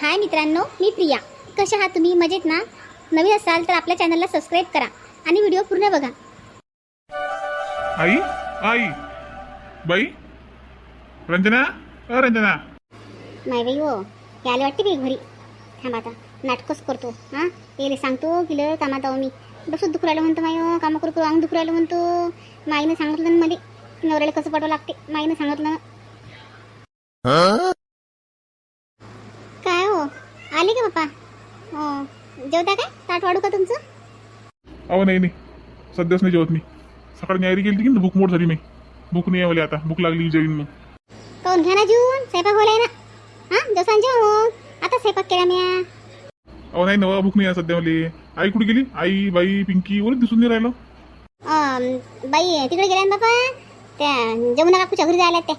हाय मित्रांनो मी प्रिया. कशा आहात तुम्ही? मजेत ना? नवीन असाल तर आपल्या चॅनलला सबस्क्राईब करा आणि व्हिडिओ पूर्ण बघा. आई आई. बाई. रंजना? अ रंजना. नाही बाई हो हे आले वाटते बाई घरी. थांब आता नाटकच करतो. हां? यायला सांगतो की लय कामात आहो मी. बसत दुखू राहिलं म्हणतो माय कामं करू करू अंग दुखू राहिलं म्हणतो. माईनं सांगितलं ना मला नवऱ्याला कसं पाठवावं लागते? माईनं सांगितलं ना. हो आले का बाप्पा हो जेवता काय? ताट वाढू का तुमचं? अहो नाही नाही. सध्याच नाही जेवत मी. सकाळी न्यायरी गेली की भूक मोड झाली नाही भूक नाही आवली आता. भूक लागली जेवीन मग काऊन घ्या ना जेवून स्वयंपाक बोलाय ना. हां? जसं जेवून आता स्वयंपाक केला म्या. अहो नाही ना भूक नाही आहे सध्या मला. आई कुठे गेली? आई बाई पिंकी वरच दिसून नाही राहिलं. अं, बाई तिकडे गेल्या ना बापा. त्या जमुना काकूच्या घरी जायला त्या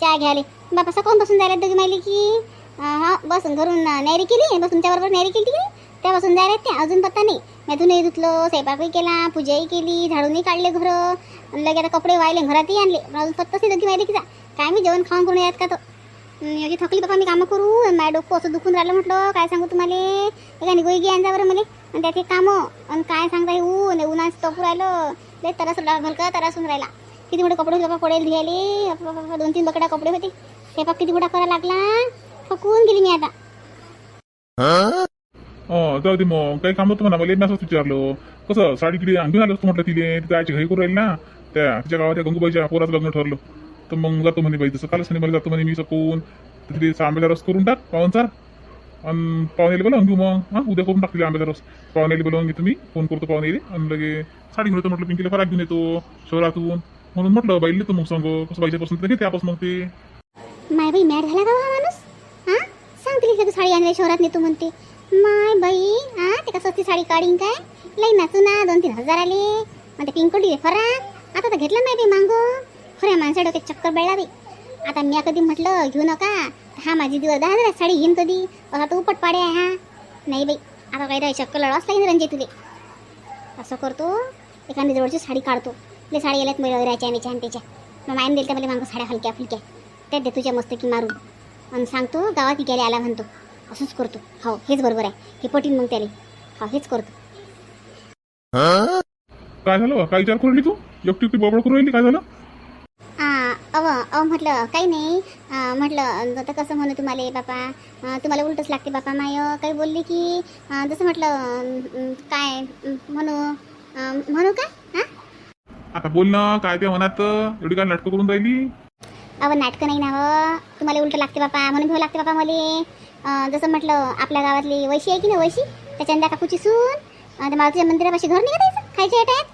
चहा घ्यायला. बापा सकाळून बसून जायला दोघी माहिली की हा बसून घरून नैरी केली? बस तुमच्याबरोबर नैरी केली की त्यापासून जायला ते अजून पत्ता नाही. मी धुतलं स्वयंपाकही केला पूजाही केली झाडूनही काढले घर. लगे आता कपडे वाहिले घरातही आणले. पण अजून पत्ताच नाही दोघी माहिली की? जा काय मी जेवण खाऊन करून येत का तो? हं, एवढी थकली बाबा मी कामं करू. माझ्या डोकं असं दुखून राहिलं म्हटलं काय सांगू तुम्हाला? एका निगोई घे आणजा बरं मला? आणि त्याचे कामं आणि काय सांगता हे ऊन उन्हाच तपू राहिलं. लय तरास भलका तरासून राहिला. किती मोठे कपडे होते बाबा पडेल धुयाले बापा, दोन तीन बकड्या कपडे होते. ते किती मोठा करायला लागला? थकून गेली मी आता अं, जाऊ दे मग काही काम होतं म्हणा मला मी असंच विचारलं कसं साडी किती घेऊन आलं असतं म्हटलं तिने तिथे आईची घाई करू राहील ना त्या तिच्या गावात त्या गंगूबाईच्या पोराचं लग्न ठरलं तर मग जातो म्हणे बाई जसं कालच म्हणे मला जातो म्हणे मी सकून तर तिथे आंब्याचा रस करून टाक पाहुणचार आणि पाहुणेले बोलावून घेऊ मग हां उद्या करून टाकतील आंब्याचा रस पाहुणेले बोलावून घेतो मी फोन करतो पाहुणेले आणि लगे साडी घेऊन येतो म्हटलं पिंकीला फराक घेऊन येतो शहरातून म्हणून म्हटलं बाईले तर मग सांग कसं पाहिजेपासून तर घेते आपण मग ते माय बाई मॅड झाला का हो माणूस सांगते तू साडी आणल्या शहरात नेतो म्हणते. माय बाई हा ते कसं स्वस्ती साडी काढीन काय? लई नाचू ना दोन तीन हजार आले. म्हणते पिंकोटी फराक आता तर घेतला नाही बाई मांगो. खऱ्या माणसा डोक्यात चक्कर बेळला आता मी कधी म्हटलं घेऊ नका. हा माझी दिवस दहा हजार साडी घेईन कधी. असा तू उपट पाडे आहे हा. नाही बाई आता काही राही चक्कर लढावंच लागेल रंजे तुले असं करतो एखादी जवळची साडी काढतो. ले साडी आल्यात मिळव राहायच्या आणि छान त्याच्या मग मायन दिल तर मला मागं साड्या हलक्या फुलक्या. त्यात दे तुझ्या मस्त की मारू आणि सांगतो गावात विकायला आला म्हणतो. असंच करतो. हो हेच बरोबर आहे. हे पटीन मग त्याला. हो हेच करतो. काय झालं? काय विचार करू राहिली तू? एकटी एकटी बडबड करू राहिली? काय झालं? आ, अव अव म्हटलं काही नाही. आ, म्हटलं आता कसं म्हणू तुम्हाला बापा? आ, तुम्हाला उलटच लागते बापा. माय काही बोलली की आ, जसं म्हटलं अं, काय अं, म्हणू अं, म्हणू का हां? आता बोल ना काय त्या मनात एवढी काय नाटकं करून राहिली? अव नाटकं नाही ना हो. तुम्हाला उलट लागते बापा. म्हणून घेऊ लागते बापा मला. जसं म्हटलं आपल्या गावातली वैशी आहे की नाही वैशी? त्याच्यानंतर अंदा काकूची सून मारुतीच्या मंदिरापाशी घर नाही करायचं त्याचं खायच्या येतात.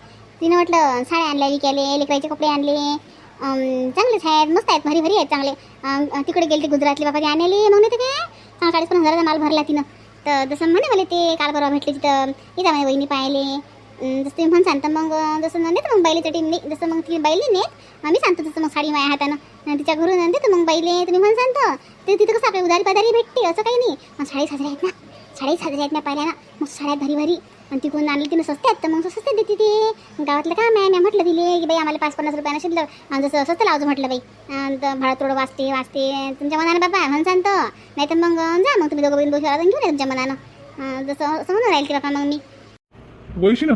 तिनं म्हटलं साड्या आणल्या विकायले लेकराचे कपडे आणले. चांगलेच आहेत मस्त आहेत भारी भारी आहेत चांगले. तिकडे गेले ते गुजरातले बाबा ते आणले मग नाही तर काय? चांगला चाळीस पण हजाराचा माल भरला तिनं. तर जसं म्हणे मला ते काल परवा भेटले तिथं. इथं माझ्या वहिनी पाहिले जसं ते म्हण सांगता मग जसं जसं नेतं मग बाईले चटी नाही जसं मग ती बाईले नेत आम्ही सांगतो तसं मग साडी माझ्या हातानं. तिच्या घरून आणते तर मग बाईले तुम्ही म्हण सांगतो. ते तिथं कसं आपल्या उधारी पादारी भेटते असं काही नाही. मग साडी साजरी आहेत ना साडी साजरी आहेत ना पाहिल्या ना मग साड्या भारी भारी आणि ती कोण आणली तिनं स्वस्त आहेत तर मग स्वस्त देते ते. गावातलं काम आहे मी म्हटलं दिले की बाई आम्हाला पाच पन्नास रुपयानं शिल्लक. आणि जसं स्वस्त लावतो म्हटलं बाई. तर भाडं थोडं वाचते वाचते. तुमच्या मनानं बाबा म्हण सांगतो. नाही तर मग जा मग तुम्ही दोघं बहीण दोघी घेऊन या तुमच्या मनानं. जसं असं म्हणून राहील की बाबा मग मी. वैशी ना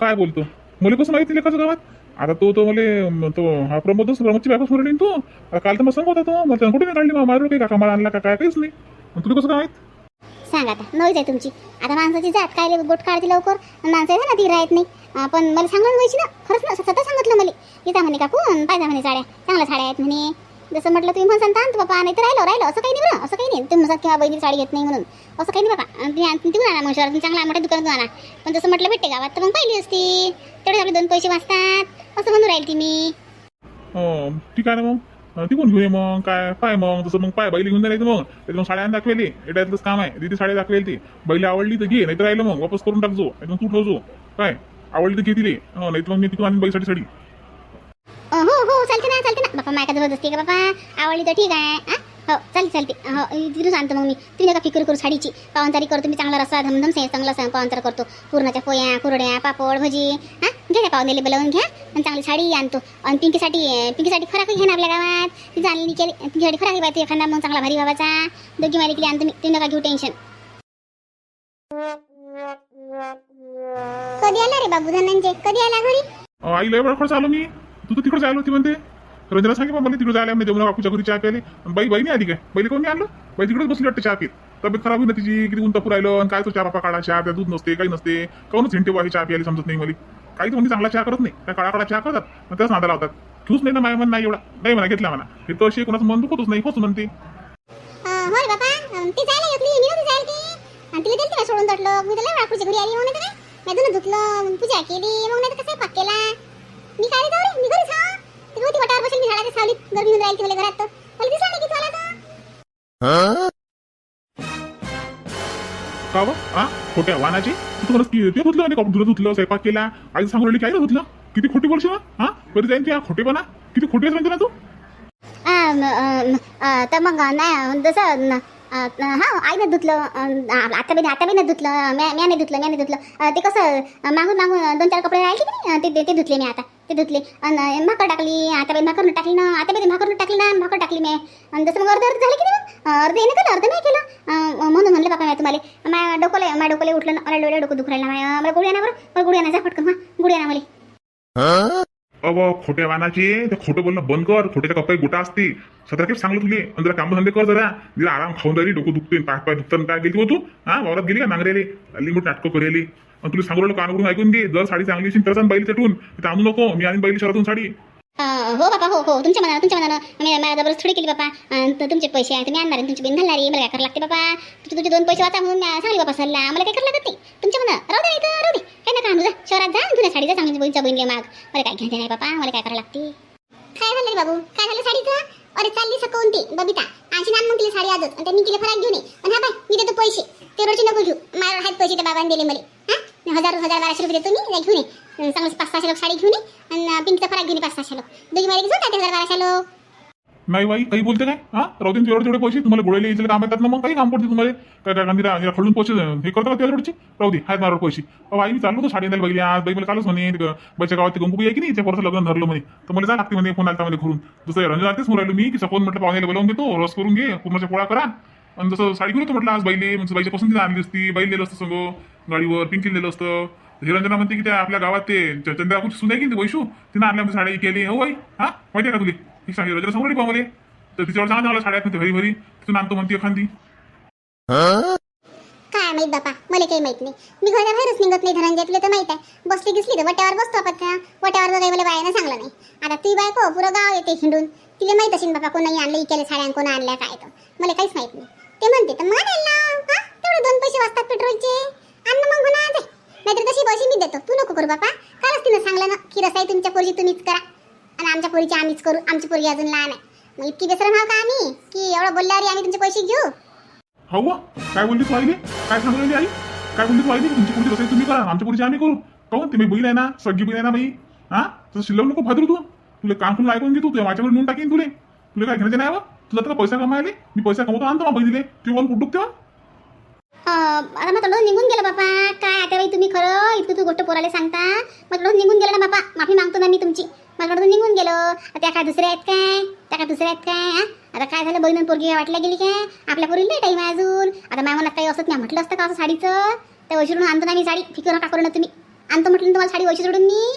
काय बोलतो? मला कसं माहिती लेखाचं गावात? आता तो तो मला तो हा प्रमोदच प्रमोदची बायको सोडली तो. आता काल तर मग सांगत होता तो. मला कुठे नाही काढली? मग माझ्यावर काही काका मला आणला का काय? काहीच नाही. मग तुला कसं काय सांगा आता. नोईच आहे तुमची. आता माणसाची जात काय? गोट काढते लवकर. आणि माणसं आहे ना ती राहत नाही. पण मला सांगून व्हायची ना. खरंच ना स्वतः सांगितलं मला. येता म्हणे काकू पाहिजे म्हणे साड्या. चांगल्या साड्या आहेत म्हणे. जसं म्हटलं तुम्ही म्हणसान आणतो बाबा नाही तर राहिलो राहिलो असं काही नाही बरं असं काही नाही. तुम्ही म्हणतात किंवा बहिणी साडी घेत नाही म्हणून. असं काही नाही बाबा. आणि तुम्ही आण- आणा मग शहरातून चांगला मोठ्या दुकानातून आणा. पण जसं म्हटलं भेटते गावात तर मग पाहिली असती. तेवढे आपले दोन पैसे वाचतात. असं म्हणून राहील ती मी. हो, ठीक आहे ना मग. अं, ती कोण घेऊन ये मग? काय पाय मग. तसं मग पाय बैली घेऊन जायचं मग. त्यात मग साड्या दाखवेली. एटातलंच काम आहे? तिथे साड्या दाखवेल ती. बैली आवडली तर घे नाही तर राहिलं मग. वापस करून टाकजो नाही तू ठेवजो काय? आवडली तर घे तिले. हो, नाही तर मग मी तिथून आणून बैसाठी साडी. हो हो, हो चालते ना चालते ना. बापा मायका जबरदस्ती का बापा आवडली तर ठीक आहे. हो? चालते चालते हो तिथून आणतो मग मी. तुम्ही नका फिकर करू साडीची. पावनचारी करतो मी चांगला रस्सा धमधम से चांगला सा- पावनचार करतो. पुरणाच्या पोया कुरड्या पापड भजी. हां? घ्या त्या पाहुणेले बोलावून घ्या. आणि चांगली साडी आणतो. आणि पिंकीसाठी पिंकीसाठी फराक घ्या ना आपल्या गावात. ती जाणली केली तिच्यासाठी फराक पाहिजे एखादा मग चांगला भारी बाबाचा. दोघी मारी केली आणतो मी. तुम्ही नका घेऊ टेन्शन कधी आला रे बाबू धनंजय? कधी आला घरी? आई लय वेळ चालू मी? तू तर तिकडे जायला होती म्हणते. रंजना सांगे मला तिकडे जायला म्हणजे जमुना काकूच्या घरी चहा प्यायले. बाई बाई नाही आली काय? बैल कोणी आणलं? बाई तिकडेच बसली वाटतं चहा पीत. तब्येत खराब होईल ना तिची किती उंत पुरायलं आणि काय तो चहा बापा काढा चहा त्या दूध नसते काही नसते. काऊनच हिंटे बाई चहा प्यायला समजत नाही मला. काही तुम्ही म्हणजे चांगला चहा करत नाही. त्या काळा काळा चहा करतात मग त्याच नादा लावतात. घेऊच नाही ना माझ्या मन नाही एवढा. नाही म्हणा घेतला म्हणा. हे तर अशी कोणाचं मन दुखतच नाही होच म्हणते. होय बाबा ती जायला मी नव्हती जायला ती. आणि तिला सोडून तटलं मी वाकूच्या घरी आली म्हणत धुतलं पूजा केली मग नाही कसं पाक केला? मी काय रे जाऊ रे मी घरीच हा ती होती वटावर बसेल मी झाडाच्या सावलीत गरमी होऊन राहिली मला घरात तर. मला दिसला नाही की तुला तर का व? हा खोट्या वाहनाची तू की ते धुतलं आणि कपडे धुतलं स्वयंपाक केला आई सांगून राहिली काय रे धुतलं. किती खोटी बोलशील हा? कधी जाईन त्या खोटेपणा? किती खोटी आहेस म्हणते ना तू? तर मग नाही जसं हा आईनं धुतलं आता बी आता बी नाही धुतलं म्या म्याने धुतलं म्याने नाही धुतलं ते कसं मागून मागून दोन चार कपडे राहिले की नाही ते ते- धुतले मी आता ते धुतले. आणि भाकर टाकली आता बी भाकर टाकली ना आता बी भाकर टाकली ना भाकर टाकली मी. आणि जसं मग अर्ध अर्ध झालं की नाही अर्ध येणं केलं अर्ध नाही केलं. म्हणून म्हणलं बापा मी तुम्हाला माझ्या डोकोले माझ्या डोकोले उठलं ना मला डोळे डोकं दुखरायला मला गोळी बरं मला गुडियाना जा पटकन हा गोळी मला अव खोट्या वानाचे. ते खोटं बोलणं बंद कर. खोट्याच्या कप्पा गोटा असते. सतरा खेप सांगलं तुले. आणि जरा काम धंदे कर जरा. तिला आराम खाऊन राहिली डोकं दुखते पाय पाय दुखतं काय गेली हो तू हा वावरात गेली का नांगरेली? लिंबू नाटकं करेली. आणि तुला सांगू राहिलो कानावरून ऐकून घे जर साडी चांगली असेल तर बैल चटून. तर आणू नको. मी आणि बैल शहरातून साडी. हो बापा हो हो. तुमच्या मनानं तुमच्या मनानं. मी मला जबरदस्त थोडी केली बापा. तर तुमचे पैसे आहे तुम्ही आणणार आहे, तुमची बिन घालणारी. मला काय करावं लागते बापा? तुमचे तुमचे दोन पैसे वाचा म्हणून सांगली बापा सल्ला. मला काय करावं लागत नाही. तुमच्या मनं राहू दे इथं राहू दे. काय नका आणू जा. शहरात जा तुझ्या साडीचा चांगली बहिणीचा बहिणी माग. मला काय घ्यायचं नाही बापा? मला काय करावं लागते? काय झालं बाबू? काय झालं साडीचं? अरे चालली सकवून ती बबिता. आणखी नान मग तिला साडी आजच. आणि त्यांनी तिला फराक घेऊन ये. आणि हा बाय मी देतो पैसे. ते रोजचे नको घेऊ. माझ्या हात पैसे त्या बाबांनी दिले मला. हा? हजार हजार बाराशे रुपये देतो मी. जा घेऊन ये. चांगले पाच सहाशे लोक साडी घेऊन ये आणि पिंकचा फराक घेऊन पाच सहाशे लोक. दोघी मारे घेऊन जाते हजार बाराशे लोक. नाही बाई काही बोलते काय हा? राहू दे तेवढे तेवढे पैसे. तुम्हाला गोळ्याला यायचे काम येतात ना मग? काही काम पडते तुम्हाला? काय काय गांधी रा- खडून पैसे हे करतो का तेवढे राहू दे आहेत माझ्यावर पैसे. बाई मी चाललो तो साडी आणायला बघितली आज. बाई मला कालच म्हणे बाईच्या गावात ते गंगूबाई आहे की नाही? त्या लग्न धरलं म्हणे. तर मला जा लागते म्हणे फोन आलता मध्ये घरून. जसं रंजन आलतेच म्हणून राहिलो मी की सपोज म्हटलं पाहुण्याला बोलावून घेतो रस करून घे पूर्णच्या पोळा करा. आणि जसं साडी घेऊन येतो म्हटलं आज बाईले म्हणजे बाईच्या पसंतीला आणली असती बाई लिहिलं असतं सगळं गाडीवर पिंकी लिहिलं असतं. हिरंजना म्हणते की त्या आपल्या गावात ते च- चंद्रापूर सुन की वैशू? तिनं आणल्या साडी केली. हो बाई. हा? माहिती आहे का तुला? ही सांगितलं हिरंजना समोर पाहले तर तिच्यावर चांगला चांगला साड्या आहेत भरी भरी तिथून आणतो म्हणते एखादी. काय माहीत बापा? मला काही माहीत नाही. मी घराच्या बाहेरच निघत नाही. धनंजय तुला तर माहीत आहे. बसली दिसली तर वट्यावर बसतो आपण त्या वट्यावर काही मला बायानं सांगलं नाही. आता ती बायको पुरं गाव येते हिंडून. तिला माहीत असेल बापा कोणाही आणलं इकेले साड्या कोणा आणल्या काय तर. मला काहीच माहीत नाही. ते म्हणते तर मानेल ना तेवढे दोन पैसे वाचतात पेट्रोलचे अन्न मग गुन्हा जाय. नाहीतर तशी पैसे मी देतो. तू नको करू बापा. कालच तिनं सांगलं ना की रसाई तुमच्या पोरीची तुम्हीच करा. आणि आमच्या पोरीची आम्हीच करू. आमची पोरगी अजून लहान आहे. मग इतकी बेसरम हा का आम्ही? की एवढं बोलल्यावर आम्ही तुमचे पैसे घेऊ? हो काय बोलली तू आईने काय सांगू राहिली आई? काय बोलली तू आईने तुमची पुढची रसाई तुम्ही करा. आमच्या पुढची आम्ही करू. काहून तुम्ही मी आहे ना? सगळी बहीण आहे ना बाई? हा? तसं शिल्लक नको फादरू तू. तुला काम करून ऐकून घेतो तू. तुझ्या माझ्यावर नेऊन टाकीन तुले. तुला काय घेण्याचे नाही हवं? तुला तर पैसा कमायले. मी पैसा कमवतो. आणतो मग बहिणीले तू कोण कुठूक तेव्हा आता मग थोडं निघून गेलं बापा. काय आता बाई तुम्ही खरं? इतकं तू गोष्ट पोराला सांगता? मग थोडं निघून गेलं ना बापा. माफी मागतो ना मी तुमची. मला थोडं निघून गेलो. त्या काय दुसऱ्या आहेत काय? त्या काय दुसऱ्या आहेत काय? हा? आता काय झालं? बहिण पोरगी वाटल्या गेली काय? आपल्या पोरीला टाईम आहे अजून. आता माझ्या मला काही असत नाही. म्हटलं असतं का असं साडीचं? त्या वैशिरून आणतो ना मी साडी. फिकर नका करू ना तुम्ही? आणतो म्हटलं ना तुम्हाला साडी वैशी सोडून मी.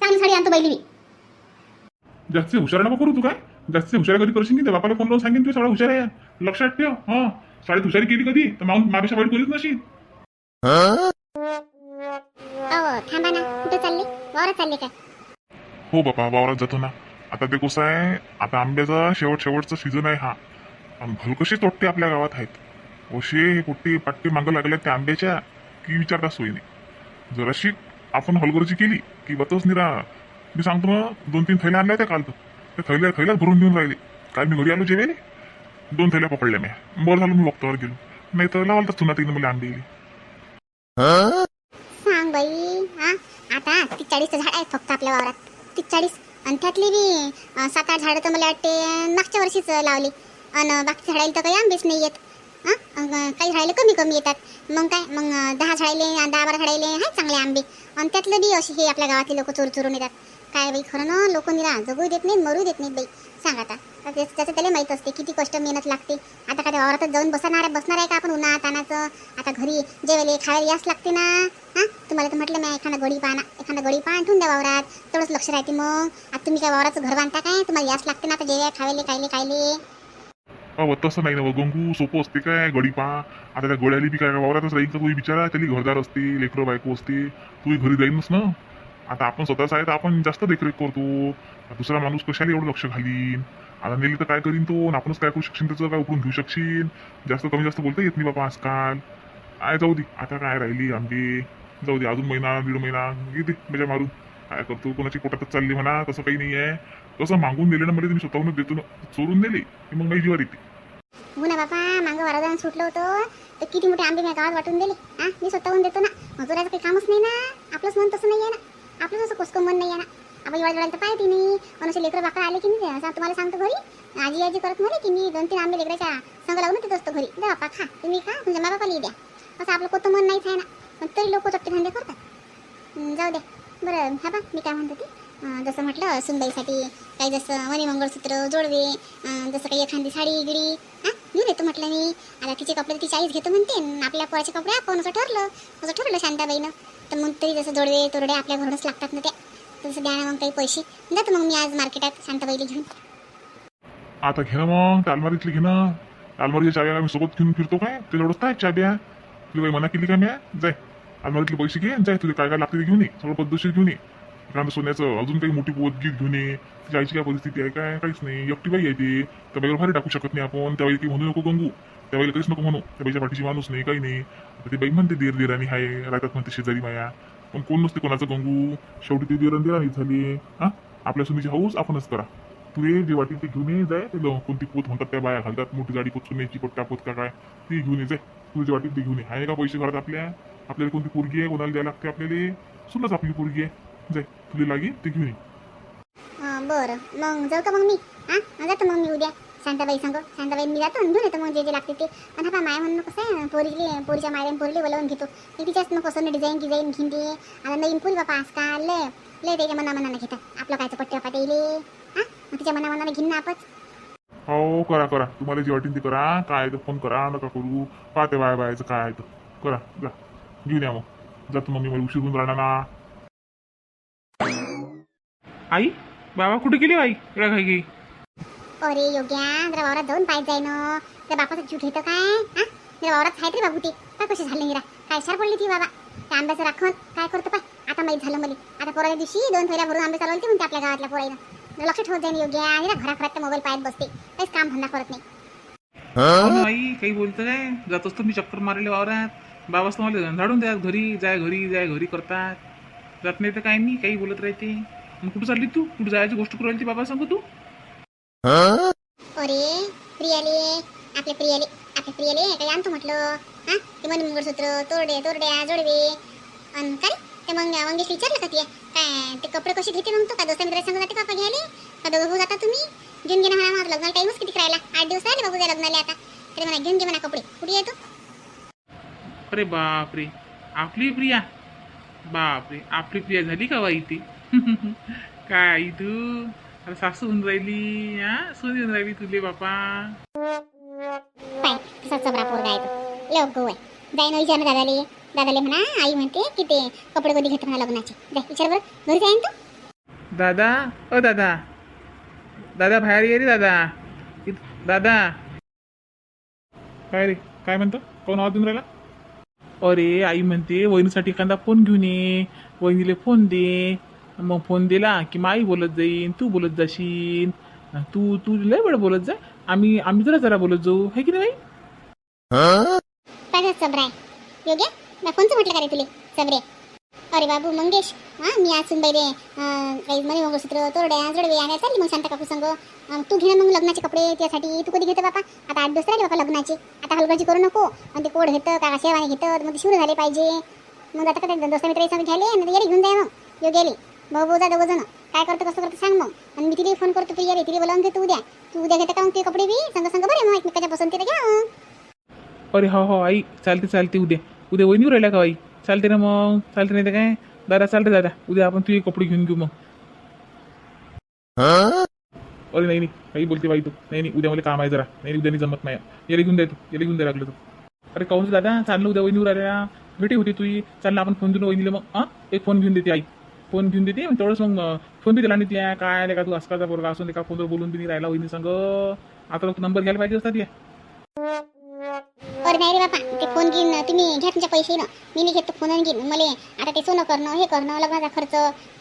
चांगली साडी आणतो बैली मी. जास्त हुशार नको करू तू काय? जास्त हुशार कधी करशील की बापाला फोन लावून सांगेन तू सगळं हुशार आहे. लक्षात ठेव. हां. शाळेत हुशारी केली कधी? तर माऊन माझ्यापेक्षा वाईट करीत नशील अहो थांबा ना. कुठं चालले? वावरात चालले काय हो बाबा वावरात जातो ना. आता ते कसं आहे आता आंब्याचा शेवट शेवटचा सीझन आहे हा. आणि भलकशी तोडते आपल्या गावात आहेत. अशी पोट्टी पाट्टी मागं लागल्या त्या आंब्याच्या की विचारता सोयी नाही. जराशी आपण हलगर्जी केली की बतच निरा मी सांगतो ना दोन तीन थैल्या आणल्या होत्या काल तर. त्या थैल्या थैल्यात भरून देऊन राहिले. काल मी घरी आलो जेवेले दोन थैल्या पकडल्या मी. बरं झालं मी वक्तावर गेलो. नाही तर लावाल तर चुना तिने मला आंबे दिली सांग बाई हा? आता ती चाळीसचं झाड आहे फक्त आपल्या वावरात. ती चाळीस आणि त्यातली बी सात आठ झाडं तर मला वाटते मागच्या वर्षीच लावली. आणि बाकी झाडायला तर काही आंबेच नाही येत. हां? काही झाडायला कमी कमी येतात. मग काय? मग दहा झाडायले आणि दहा बारा झाडायले आहेत चांगले आंबे. आणि त्यातलं बी असे हे आपल्या गावातले लोक चोर चोरून येतात. काय बाई खरं ना? लोक निरा जगू देत नाहीत मरू देत नाहीत बाई. सांग आता. ते- त्याचं त्याला माहीत असते किती कष्ट मेहनत लागते. आता काय औरतच जाऊन बसणार बसणार आहे का आपण उन्हात तानाचं? आता घरी जेवायला खायला यास लागते ना? हां? तुम्हाला तर म्हटलं मी एखादा गडी पाना एखादा गडी पान ठेवून द्या वावरात. तेवढंच लक्ष राहते मग. आता तुम्ही काय वावराचं घर बांधता काय? तुम्हाला यास लागते ना आता जेवायला खायला खायले खायले. अहो तसं नाही ना हो, गंगू. सोपं असते काय गडी पा आता त्या गोळ्याली बी काय वावरातच राहील का तुम्ही बिचारा? त्याली घरदार असते लेकरं बायको असते. तुम्ही घरी जाईनच ना. आता आपण स्वतःच आहे तर आपण जास्त देखरेख करतो. दुसरा माणूस कशाला एवढं लक्ष घालीन? आता नेली तर काय करीन तो? आणि आपणच काय करू शकशील? त्याचं काय उकळून घेऊ शकशील? जास्त कमी जास्त बोलता येत नाही बाबा आजकाल. आहे जाऊ दे. आता काय राहिली आंबे जाऊ दे अजून महिना दीड महिना. येते मजा मारून. काय करतो? कोणाची पोटातच चालली म्हणा. तसं काही नाही आहे तसं मागून दिले ना मला तुम्ही स्वतःहूनच देतो ना. चोरून दिले की मग नाही जीवार येते. हो ना बापा. मागं वारा सुटलं होतं. तर किती मोठे आंबे मी गावात वाटून दिले. हा मी स्वतःहून देतो ना. मजुराचं काही कामच नाही ना. आपलंच मन तसं नाही आहे ना. आपलं असं कुसकं मन नाही आहे ना आपण एवढ्या वेळाला तर पाहिजे मी. पण असे लेकरं बाकरं आले की मी तुम्हाला सांगतो घरी. आजी आजी करत म्हणे की मी दोन तीन आंबे लेकराच्या संग लावून तिथं असतो घरी. द्या बापा खा. तुम्ही खा. तुमच्या मा बापाला द्या. असं आपलं कोणतं मन नाहीच आहे ना. पण तरी लोक चट्टे धंदे करतात. जाऊ द्या बरं हा बा मी काय म्हणतो ते जसं म्हटलं सुनबाईसाठी काही जसं वने मंगळसूत्र जोडवे जसं काही एखादी साडी गिडी. हां? घेऊन येतो म्हटलं मी. आता तिचे कपडे तिची आईच घेतो म्हणते. आपल्या पोराचे कपडे आपण असं ठरलं. असं ठरलं शांताबाईनं. तर मग तरी जसं जोडवे तोरडे आपल्या घरूनच लागतात ना ते तसं द्या ना मग काही पैसे. जातो मग मी आज मार्केटात शांताबाईला घेऊन. आता घे ना मग त्या अलमारीतली घे ना. अलमारीच्या चाव्या मी सोबत घेऊन फिरतो काय? ते त्याच्यावरच काय चाव्या. तुला काही मना केली का मी जाय. अलमारीतले पैसे घे जाय तुला काय काय लागते ते घेऊन ये. सगळं पद्धतशीर घेऊन ये. एखादं सोन्याचं अजून काही मोठी पोत गीत घेऊन ये. तिच्या आईची काय परिस्थिती आहे काय? काहीच नाही. एकटी बाई आहे ते. त्या बाईवर भारी टाकू शकत नाही आपण. त्या ती म्हणू नको गंगू. त्या बाईला काहीच नको म्हणू. त्या बाईच्या पाठीची माणूस नाही काही नाही. ते ती बाई म्हणते देर देराणी आहे राहतात म्हणते शेजारी माया. पण कोण नसते कोणाचं गंगू? शेवटी ती देरण देराणी झाली. हा? आपल्या सुनीची हाऊस आपणच करा. तुझे जे वाटेल ते घेऊन ये जाय ते कोणती पोत म्हणतात त्या बाया घालतात. मोठी गाडी पोत सुनेची पट्टा पोत का काय? ती घेऊन ये जाय. तुझे वाटेल ते घेऊन ये. आहे का पैसे घरात आपल्या? आपल्याला कोणती पोरगी आहे? कोणाला द्यायला लागते आपल्याला? सुनच आपली पोरगी आहे. जाय तुला लागेल ते घेऊन ये. बरं. मग जाऊ का मग मी? जातो मग मी उद्या. शांताबाई सांग शांताबाई मी जातो घेऊन येतो मग जे जे लागते ते. आणि हा माय म्हणणं कसं आहे पोरीले पोरीच्या मायऱ्याने पोरीले बोलावून घेतो. मी तिच्याच मग कसं डिझाईन डिझाईन घेईन ते आता नवीन पोरी बापा आजकाल लय लय त्याच्या मना मनानं घेतात. आपलं कायचं पट्टे बापा येईल हां? मग तिच्या मना मनानं घेईन ना आपच हो करा करा. तुम्हाला जे वाटेल ते करा. काय तर फोन करा नका करू. पाहते बाय बायचं काय आहे तर. करा जा. घेऊन या मग. जातो मग मी मला उशीर होऊन राहणार ना. आई बाबा कुठे गेली आई? एवढ्या घाई घाई अरे योग्या जरा वावरात जाऊन पाहिजे जाय ना त्या बापाचा जीव घेतं काय? हां? जरा वावरात आहेत रे बाबू ते. काय कशी झाले निरा काय शार पडली ती बाबा. त्या आंब्याचं राखण काय करतो पाय? आता माहीत झालं मला. आता पोराच्या दिवशी दोन थैल्या भरून आंबे चालवले म्हणते आपल्या गावातल्या पोराईनं. जरा लक्ष ठेवत जाईन योग्य. आणि ना घराखरात त्या मोबाईल पाहत बसते. काहीच काम धंदा करत नाही. आई काही बोलतं काय जात असतो मी चक्कर मारले वावरात. बाबाच मला झाडून द्या घरी जाय घरी जाय घरी करतात. जात नाही तर काय नाही काही बोलत राहते. मग कुठं चालली तू? कुठं जायची गोष्ट करू राहिली ती बाबा सांगू तू? अरे प्रियाले आपल्या प्रियाले आपल्या प्रियाले काही आणतो म्हटलं. हा? ते मन मंगळसूत्र तोरडे तोरड्या जोडवे. अन काय? ते मग मंगेश विचारलं का ते काय ते कपडे कसे घेते मग तो? का दोस्ता मित्र सांगत जाते का घ्यायले? का दोघं भाऊ जाता तुम्ही? घेऊन घे ना म्हणा माझं लग्नाला टाईमच किती करायला आठ दिवस राहिले बाबू त्या लग्नाला आता. तरी म्हणा घेऊन घे म्हणा कपडे. कुठे येतो अरे बापरे. आपली प्रिया? बापरे. आपली प्रिया झाली का बाई ती? काय तू? अरे सासू होऊन राहिली हा? सून येऊन राहिली तुले बापा. पाय कसा चबरा पोरगा आहे तो. विचार ना दादाले. दादाले म्हणा आई म्हणते की ते कपडे कधी घेतो म्हणा लग्नाचे. जाय विचार बरं. घरी जाईन तू? दादा अ दादा. दादा बाहेर ये रे दादा. दादा. काय रे? काय म्हणतो? कोण आवाज देऊन राहिला? अरे आई म्हणते वहिनीसाठी एखादा फोन घेऊन ये. वहिनीले फोन दे. मग फोन दिला की माई बोलत जाईन तू बोलत जाशील. तू तू लय वेळ बोलत जा आम्ही आम्ही जरा जरा बोलत जाऊ. हे की नाही? काय आहे योग्य? मी कोणचं म्हटलं का रे तुले? चबरे अरे बाबू मंगेश. हा मी आज सुनबाई रे. काही मनी मंगळसूत्र तोरड्या जोडवे आणि चालली मग शांता काकू संग. तू घे ना मग लग्नाचे कपडे त्यासाठी तू कधी घेतो बापा? आता आठ दिवस राहिले बापा लग्नाचे. आता हलगर्जी करू नको. आणि ते कोड घेतं का शेवाने घेतं मग ते शिवड झाले पाहिजे. मग आता काय दोस्त मित्र संग घ्यायले? आणि येडे घेऊन जाय मग. योग्याले भाऊ भाऊ जा दोघं जण काय करतो कसं करतो सांग मग. आणि मी तिला फोन करतो तू ये रे तिला बोलावून घेतो उद्या. तू उद्या घेते का मग ते कपडे बी? संग संग बरे मग एकमेकाच्या पसंती घ्या. अरे हो हो आई चालते चालते उद्या. उद्या वहिनीवर राहिल्या का आई चालते ना मग चालते नाही तर काय? दादा चालते दादा. उद्या आपण तुझे कपडे घेऊन घेऊ मग. अरे नाही नाही. काही बोलते बाई तू. नाही नाही. उद्या मला काम आहे जरा. नाही उद्या नाही जमत नाही याला घेऊन द्या तू. याला घेऊन द्या लागलं तू. अरे काहून दादा? चाललं उद्या वहिनीवर आल्या. भेटी होती तुझी. चाललं आपण फोन देऊन वहिनीला मग हां? एक फोन घेऊन देते आई. फोन घेऊन देते. मग तेवढंच मग फोन बी दिला नाही त्या. काय आले का तू असकाचा पोरगा असून का फोनवर बोलून बी नाही राहिला वहिनी संग. आता नंबर घ्यायला पाहिजे असतात या. अरे नाही रे बापा ते फोन घेईन तुम्ही घ्या तुमच्या पैसे ना. मी नाही घेतो फोन घेईन. मला आता ते सोनं करणं हे करणं लग्नाचा खर्च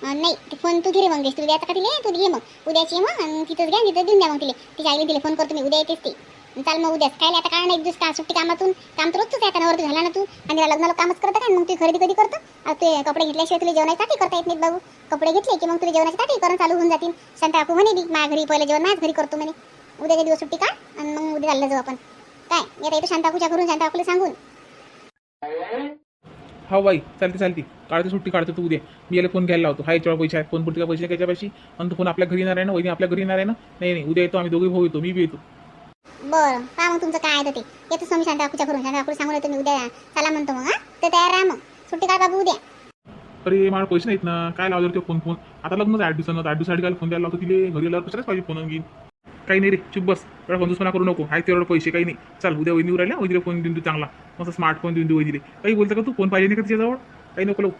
नाही. ते फोन तू घे रे मग तू द्यायचा का दिले तू घे मग. उद्याची मग. तिथंच घ्या तिथं देऊन द्या मग तिले. तिच्या आईने दिले फोन करतो मी. उद्या येतेच ते. चाल मग उद्याच. काय आता काय नाही एक दिवस का सुट्टी कामातून. काम तर रोजच आहे आता नवरती झाला ना तू. आणि तिला लग्नाला कामच करतं काय मग तू खरेदी कधी करतो? ते कपडे घेतल्याशिवाय तुला जेवणाची ताटी करता येत नाहीत बाबू. कपडे घेतले की मग तुला जेवणाची ताटी करून चालू होऊन जातील. शांता काकू म्हणे बी माझ्या घरी पहिलं जेवण माझ्याच घरी करतो म्हणे. उद्याच्या दिवस सुट्टी काढ आणि मग उद्या चाललं जाऊ आपण. काय येता येतो शांताकूच्या घरून शांताकूला सांगून. हो बाई चालते चालते. काढते सुट्टी काढतो तू उद्या. मी याला फोन घ्यायला लावतो. हाय याच्यावर पैसे आहेत फोन पुरती पैसे घ्यायच्या त्याच्यापाशी? आणि तो फोन आपल्या घरी येणार आहे ना वहिनी आपल्या घरी येणार आहे ना? नाही नाही उद्या येतो आम्ही दोघे भाऊ येतो मी बी येतो. बरं. पहा मग तुमचं काय आहे तर ते. येतो स्वामी शांताकूच्या घरून. शांताकूला सांगून येतो मी उद्या चला म्हणतो मग हा. तर तयार राहा मग. सुट्टी काढ बाबू उद्या. अरे मला पैसे नाहीत ना. काय लावलं ते फोन फोन? आता लग्नच आठ दिवसानं आठ दिवसासाठी काय फोन द्यायला लावतो तिले. घरी आल्यावर कशालाच पाहिजे फोन घेईन काही नाही रे. चुप बस. एवढा कंजूसपणा करू नको. आहे तेवढं पैसे. काही नाही. चाल उद्या वहिनीवर राहिल्या. वहिनीला फोन देऊन देऊ चांगला. मस्त स्मार्टफोन देऊन देऊ वहिनीले. काही बोलतं का तू? फोन पाहिजे नाही का तिच्याजवळ? काही नको लावू.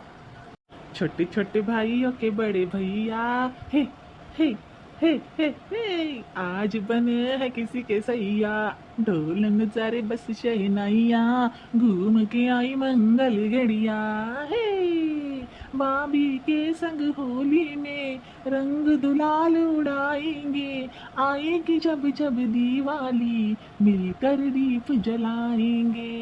छोटे छोटे भाई के बड़े भैया. हे हे. हे हे हे आज बने है किसी के सैया। ढोल नजारे बस शहनाइया, घूम के आई मंगल घड़िया। हे, बाबी के संग होली में रंग दुलाल उड़ाएँगे। आएगी जब जब दिवाली, मिलकर दीप जलाएँगे।